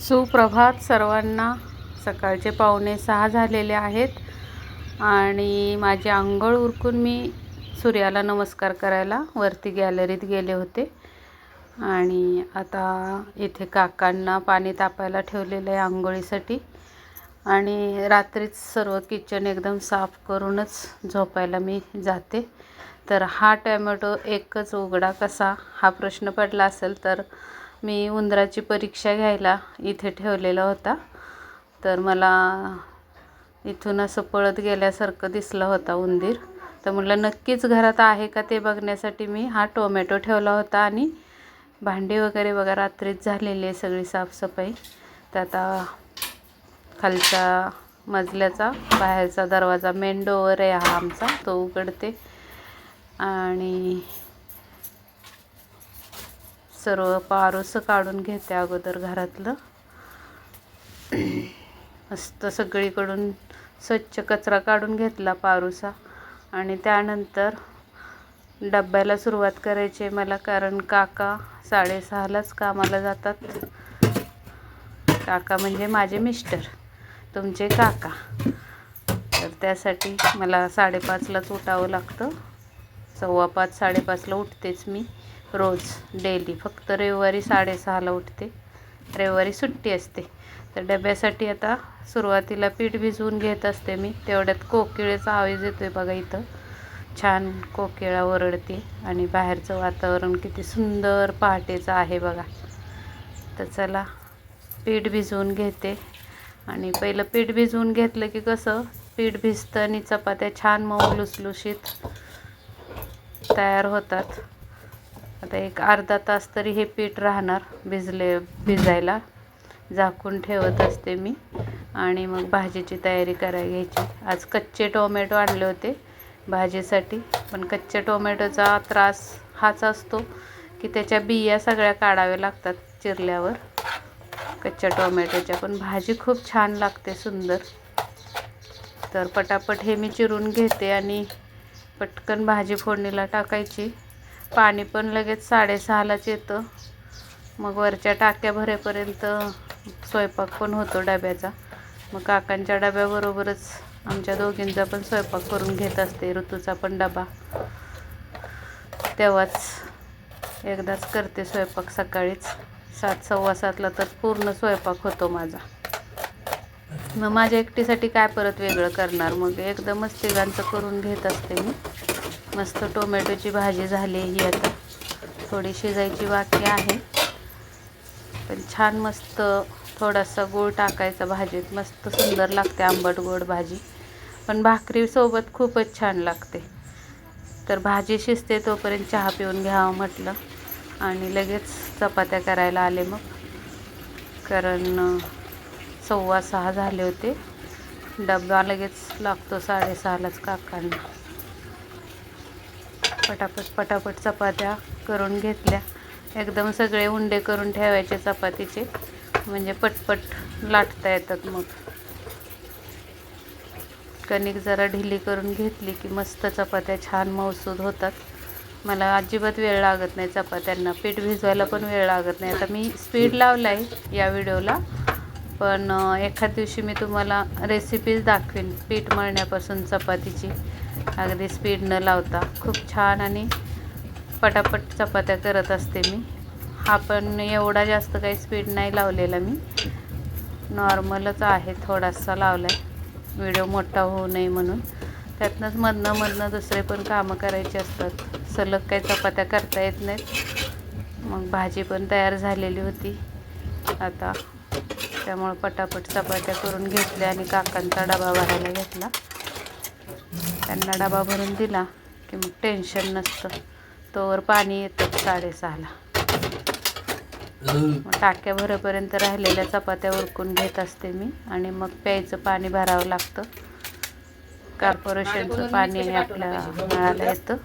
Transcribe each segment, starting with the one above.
सुप्रभात सर्वांना. सकाळचे पावणे सहा झालेले आहेत आणि माझी आंघोळ उरकून मी सूर्याला नमस्कार करायला वरती गॅलरीत गेले होते. आणि आता इथे काकांना पाणी तापायला ठेवलेलं आहे आंघोळीसाठी. आणि रात्रीच सर्व किचन एकदम साफ करूनच झोपायला मी जाते. तर हा टॅमॅटो एकच उघडा कसा? हा प्रश्न पडला असेल तर मी उंदराची परीक्षा घ्यायला इथे ठेवलेला होता. तर मला इथून असं पळत गेल्यासारखं दिसला होता उंदीर. तर म्हटलं नक्कीच घरात आहे का ते बघण्यासाठी मी? हा टोमॅटो ठेवला होता आणि भांडी वगैरे बघा रात्रीच झालेली आहे सगळी साफसफाई. तर आता खालचा मजल्याचा बाहेरचा दरवाजा मेन डोअर आहे हा आमचा तो उघडते. आणि सर्व पारोसं काढून घेते अगोदर घरातलं. मस्त सगळीकडून स्वच्छ कचरा काढून घेतला पारुसा. आणि त्यानंतर डब्याला सुरुवात करायची आहे मला कारण काका साडेसहालाच कामाला जातात. काका म्हणजे माझे मिस्टर तुमचे काका. तर त्यासाठी मला साडेपाचलाच उठावं लागतं. सव्वा पाच साडेपाचला उठतेच मी रोज डेली. फक्त रविवारी साडेसहाला उठते. रविवारी सुट्टी असते. तर डब्यासाठी आता सुरुवातीला पीठ भिजवून घेत असते मी. तेवढ्यात कोकिळेचा आवाज येतो आहे बघा इथं. छान कोकिळा ओरडते आणि बाहेरचं वातावरण किती सुंदर पहाटेचं आहे बघा. तर चला पीठ भिजवून घेते. आणि पहिलं पीठ भिजवून घेतलं की कसं पीठ भिजतं आणि चपात्या छान मऊ लुसलुशीत तयार होतात. आता एक अर्धा तास तरी हे पीठ राहणार भिजले भिजायला. झाकून ठेवत असते मी. आणि मग भाजीची तयारी करायला घ्यायची. आज कच्चे टोमॅटो आणले होते भाजीसाठी पण कच्च्या टोमॅटोचा त्रास हाच असतो की त्याच्या बिया सगळ्या काढाव्या लागतात चिरल्यावर. कच्च्या टोमॅटोच्या पण भाजी खूप छान लागते सुंदर. तर पटापट हे मी चिरून घेते आणि पटकन भाजी फोडणीला टाकायची. पाणी पण लगेच साडेसहालाच येतं. मग वरच्या टाक्या भरेपर्यंत स्वयंपाक पण होतो डब्याचा. मग काकांच्या डब्याबरोबरच आमच्या दोघींचा पण स्वयंपाक करून घेत असते. ऋतूचा पण डबा. तेव्हाच एकदाच करते स्वयंपाक सकाळीच. सात सव्वा सातला तर पूर्ण स्वयंपाक होतो माझा. मग माझ्या एकटीसाठी काय परत वेगळं करणार? मग एकदमच तिघांचं करून घेत असते मी. मस्त टोमॅटोची भाजी झाली ही आता. थोडी शिजायची बाकी आहे. पण छान मस्त थोडासा गूळ टाकायचा भाजीत. मस्त सुंदर लागते आंबट गोड भाजी. पण भाकरीसोबत खूपच छान लागते. तर भाजी शिजते तोपर्यंत चहा पिऊन घ्यावं म्हटलं. आणि लगेच चपात्या करायला आले मग. कारण सव्वा सहा झाले होते. डबा लगेच लागतो साडेसहालाच काकांना. पटापट पटापट चपात्या करून घेतल्या. एकदम सगळे उंडे करून ठेवायचे चपातीचे. म्हणजे पटपट लाटता येतात मग. कणिक जरा ढिली करून घेतली की मस्त चपात्या छान मौसूद होतात. मला अजिबात वेळ लागत नाही चपात्यांना. पीठ भिजवायला पण वेळ लागत नाही. आता मी स्पीड लावला आहे या व्हिडिओला. पण एखाद दिवशी मी तुम्हाला रेसिपीज दाखवेन पीठ मळण्यापासून चपातीची. अगदी स्पीड न लावता. खूप छान आणि पटापट चपात्या करत असते मी. हा पण एवढा जास्त काही स्पीड नाही लावलेला मी. नॉर्मलच आहे थोडासा लावला आहे व्हिडिओ मोठा होऊ नये म्हणून. त्यातनंच मधनं मधनं दुसरे पण कामं करायचे असतात. सलग काही चपात्या करता येत नाहीत. मग भाजी पण तयार झालेली होती. आता त्यामुळं पटापट चपात्या करून घेतल्या आणि काकांचा डबा भरायला घेतला. त्यांना डबा भरून दिला की मग टेन्शन नसतं. तोवर पाणी येतं साडेसहाला. मग टाक्या भरेपर्यंत राहिलेल्या चपात्या उरकून घेत असते मी आणि मग प्यायचं पाणी भरावं लागतं. कॉर्पोरेशनचं पाणी आपल्या नळाला येतं.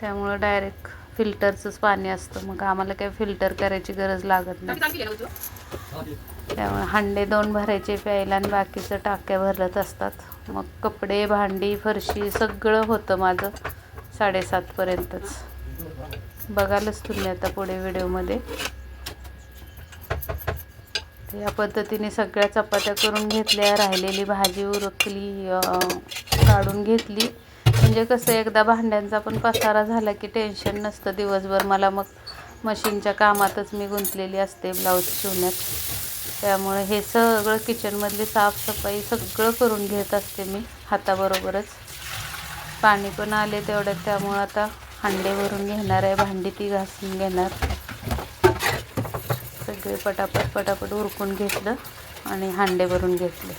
त्यामुळं डायरेक्ट फिल्टरचंच पाणी असतं. मग आम्हाला काही फिल्टर करायची गरज लागत नाही. त्यामुळे हांडे दोन भरायचे प्यायला आणि बाकीचं टाक्या भरत असतात. मग कपडे भांडी फरशी सगळं होतं माझं साडेसातपर्यंतच बघालच तुम्ही आता पुढे व्हिडिओमध्ये. या पद्धतीने सगळ्या चपात्या करून घेतल्या राहिलेली भाजी उरकली काढून घेतली. म्हणजे कसं एकदा भांड्यांचा पण पसारा झाला की टेन्शन नसतं दिवसभर. मला मग मशीनच्या कामातच मी गुंतलेली असते ब्लाऊज शिवण्यात. त्यामुळे हे सगळं किचनमधली साफसफाई सगळं करून घेत असते मी हाताबरोबरच. पाणी पण आले तेवढ्यात त्यामुळं आता हांडे भरून घेणार आहे भांडी ती घासून घेणार. सगळे पटापट पटापट उरकून घेतलं आणि हांडे भरून घेतले.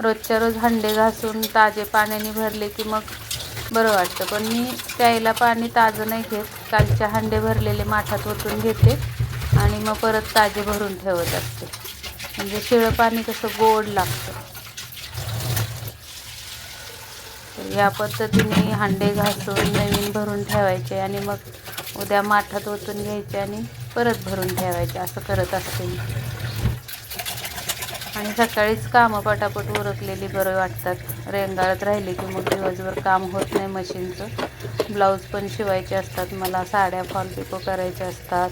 रोजच्या रोज हांडे घासून ताजे पाण्याने भरले की मग बरं वाटतं. पण मी प्यायला पाणी ताजं नाही घेत. कालचे हांडे भरलेले माठात ओतून घेते. आणि मग परत ताजे भरून ठेवत असते. म्हणजे शिळं पाणी कसं गोड लागतं. तर या पद्धतीने हांडे घासून नवीन भरून ठेवायचे आणि मग उद्या माठात ओतून घ्यायचे आणि परत भरून ठेवायचे. असं करत असते मी. आणि सकाळीच कामं पटापट उरकलेली बरं वाटतात. रेंगाळत राहिली की मग दिवसभर काम होत नाही मशीनचं. ब्लाऊज पण शिवायचे असतात. मला साड्या फॉल पिको करायच्या असतात.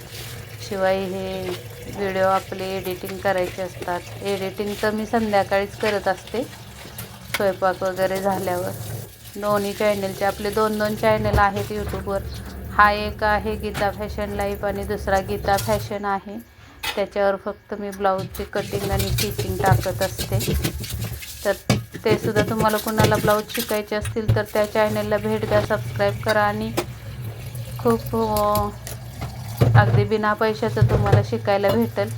शिवाय हे व्हिडिओ आपले एडिटिंग करायचे असतात. एडिटिंग तर मी संध्याकाळीच करत असते. स्वयंपाक वगैरे झाल्यावर. दोन्ही चॅनलचे आपले दोन दोन चॅनल आहेत यूट्यूबवर हा एक आहे गीता फॅशन लाईफ आणि दुसरा गीता फॅशन आहे. त्याच्यावर फक्त मी ब्लाऊजची कटिंग आणि स्टिचिंग टाकत असते. तर ते सुद्धा तुम्हाला कुणाला ब्लाऊज शिकायचे असतील तर त्या चॅनलला भेट द्या सबस्क्राईब करा आणि खूप हो, अगदी बिना पैशाचं तुम्हाला शिकायला भेटेल.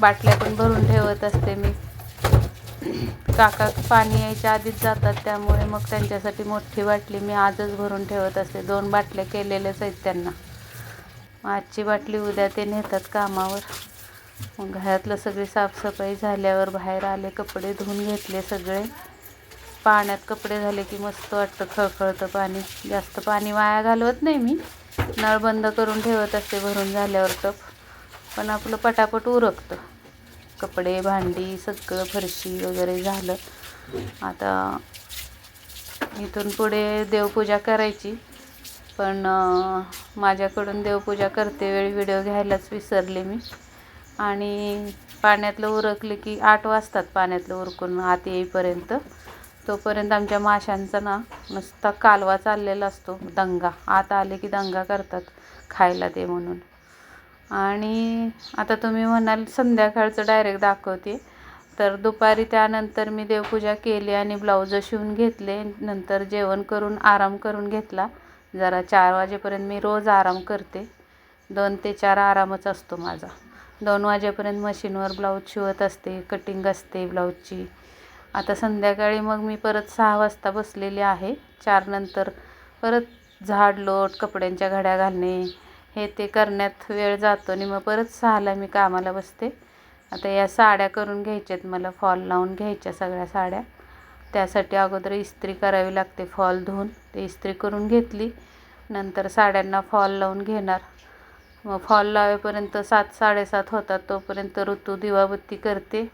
बाटल्या पण भरून ठेवत असते मी. काका पाणी यायच्या आधीच जातात त्यामुळे मग त्यांच्यासाठी मोठी बाटली मी आजच भरून ठेवत असते. दोन बाटल्या केलेल्याच आहेत त्यांना. मग आजची बाटली उद्या ते नेतात कामावर. मग घरातलं सगळी साफसफाई झाल्यावर बाहेर आले कपडे धुवून घेतले सगळे. पाण्यात कपडे झाले की मस्त वाटतं खळखळतं पाणी. जास्त पाणी वाया घालवत नाही मी. नळ बंद करून ठेवत असते भरून झाल्यावर टप पण आपलं पटापट उरकतं. कपडे भांडी सगळं फरशी वगैरे झालं. आता इथून पुढे देवपूजा करायची. पण माझ्याकडून देवपूजा करते वेळी व्हिडिओ घ्यायलाच विसरले मी. आणि पाण्यातलं उरकले की आठ वाजतात पाण्यातलं उरकून आत येईपर्यंत. तोपर्यंत आमच्या माशांचा ना नुसता कालवा चाललेला असतो दंगा. आत आले की दंगा करतात खायला ते म्हणून. आणि आता तुम्ही म्हणाल संध्याकाळचं डायरेक्ट दाखवते. तर दुपारी त्यानंतर मी देवपूजा केली आणि ब्लाऊज शिवून घेतले. नंतर जेवण करून आराम करून घेतला. जरा चार वाजेपर्यंत मी रोज आराम करते. दोन ते चार आरामच असतो माझा. दोन वाजेपर्यंत मशीनवर ब्लाऊज शिवत असते कटिंग असते ब्लाऊजची आता संध्याकाळी मग मी परत सहा वाजता बसलेली आहे. चारनंतर परत झाड लोट कपड्यांच्या घड्या घालणे हे ते करण्यात वेळ जातो आणि मग परत सहाला मी कामाला बसते. आता या साड्या करून घ्यायच्यात मला फॉल लावून घ्यायच्या सगळ्या साड्या. त्यासाठी अगोदर इस्त्री करावी लागते फॉल धुवून. ते इस्त्री करून घेतली. नंतर साड्यांना फॉल लावून घेणार. मग फॉल लावेपर्यंत सात साडेसात होतात. तोपर्यंत ऋतू दिवाबत्ती करते.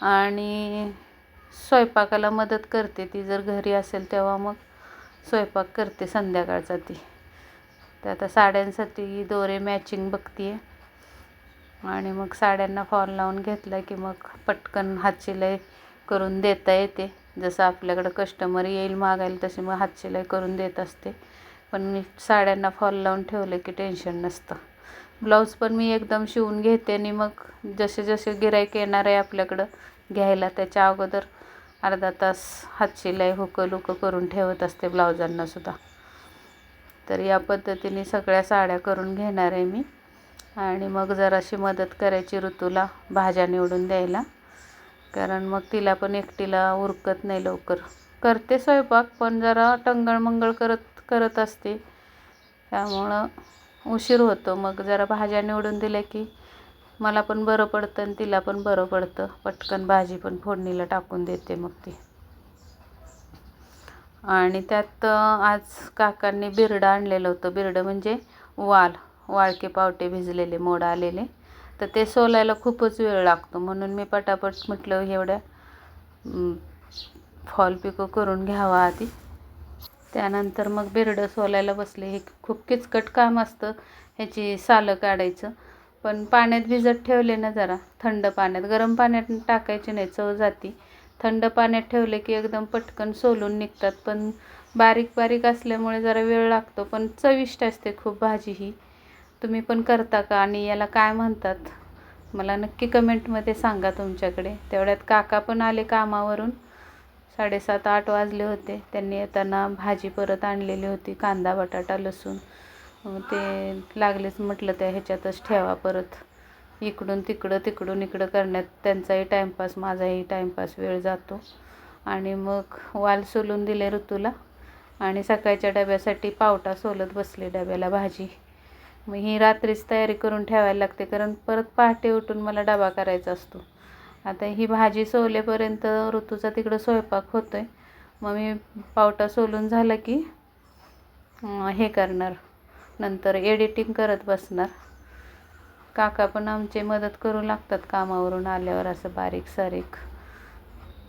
आणि स्वयंपाकाला मदत करते ती. जर घरी असेल तेव्हा मग स्वयंपाक करते संध्याकाळचा ती. तर आता साड्यांसाठी दोरे मॅचिंग बघते आणि मग साड्यांना फॉल लावून घेतला की मग पटकन हातशिलाई करून देता येते. जसं आपल्याकडं कस्टमर येईल मागायला तशी मग हातशिलाई करून देत असते. पण मी साड्यांना फॉल लावून ठेवलं की टेन्शन नसतं. ब्लाऊज पण मी एकदम शिवून घेते आणि मग जसे जसे गिरायक येणार आहे आपल्याकडं घ्यायला त्याच्या अगोदर अर्धा तास हातशिलाई हुकं लुकं करून ठेवत असते ब्लाउजांनासुद्धा तर या पद्धतीने सगळ्या साड्या करून घेणार आहे मी. आणि मग जराशी मदत करायची ऋतूला भाज्या निवडून द्यायला. कारण मग तिला पण एकटीला उरकत नाही लवकर. करते स्वयंपाक पण जरा टंगळमंगळ करत करत असते. त्यामुळं उशीर होतो. मग जरा भाज्या निवडून दिल्या की मला पण बरं पडतं आणि तिला पण बरं पडतं. पटकन भाजी पण फोडणीला टाकून देते मग ती. आणि त्यात आज काकांनी बिरडं आणलेलं होतं. बिरडं म्हणजे वाल वाळके पावटे भिजलेले मोड आलेले. तर ते सोलायला खूपच वेळ लागतो. म्हणून मी पटापट म्हटलं एवढ्या फॉल पिको करून घ्यावा आधी. त्यानंतर मग बिरडं सोलायला बसले. हे खूप किचकट काम असतं ह्याची सालं काढायचं. पण पाण्यात भिजत ठेवले ना जरा थंड पाण्यात. गरम पाण्यात टाकायचे नाही चव जाती. थंड पाण्यात ठेवले की एकदम पटकन सोलून निघतात. पण बारीक बारीक असल्यामुळे जरा वेळ लागतो. पण चविष्ट असते खूप भाजी ही. तुम्ही पण करता का आणि याला काय म्हणतात? मला नक्की कमेंटमध्ये सांगा तुमच्याकडे. तेवढ्यात काका पण आले कामावरून. साडेसात आठ वाजले होते. त्यांनी येताना भाजी परत आणलेली होती कांदा बटाटा लसूण. हो, ते लागलेच म्हटलं त्या ह्याच्यातच ठेवा परत. इकडून तिकडं तिकडून इकडं करण्यात त्यांचाही टाईमपास माझाही टाईमपास वेळ जातो. आणि मग वाल सोलून दिले ऋतूला आणि सकाळच्या डब्यासाठी पावटा सोलत बसले डब्याला भाजी. मग ही रात्रीच तयारी करून ठेवायला लागते कारण परत पहाटे उठून मला डबा करायचा असतो. आता ही भाजी सोलेपर्यंत ऋतूचा तिकडं स्वयंपाक होतो आहे मग मी पावटा सोलून झाला की हे करणार. नंतर एडिटिंग करत बसणार. काका पण आमचे मदत करू लागतात कामावरून आल्यावर असं बारीक सारीक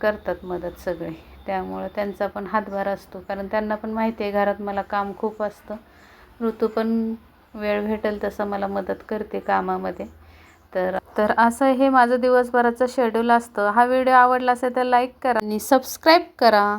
करतात मदत सगळे. त्यामुळं त्यांचा पण हातभार असतो. कारण त्यांना पण माहिती आहे घरात मला काम खूप असतं. ऋतू पण वेळ भेटेल तसं मला मदत करते कामामध्ये. तर तर असं हे माझं दिवसभराचं शेड्यूल असतं. हा व्हिडिओ आवडला असेल तर लाईक करा आणि सबस्क्राईब करा.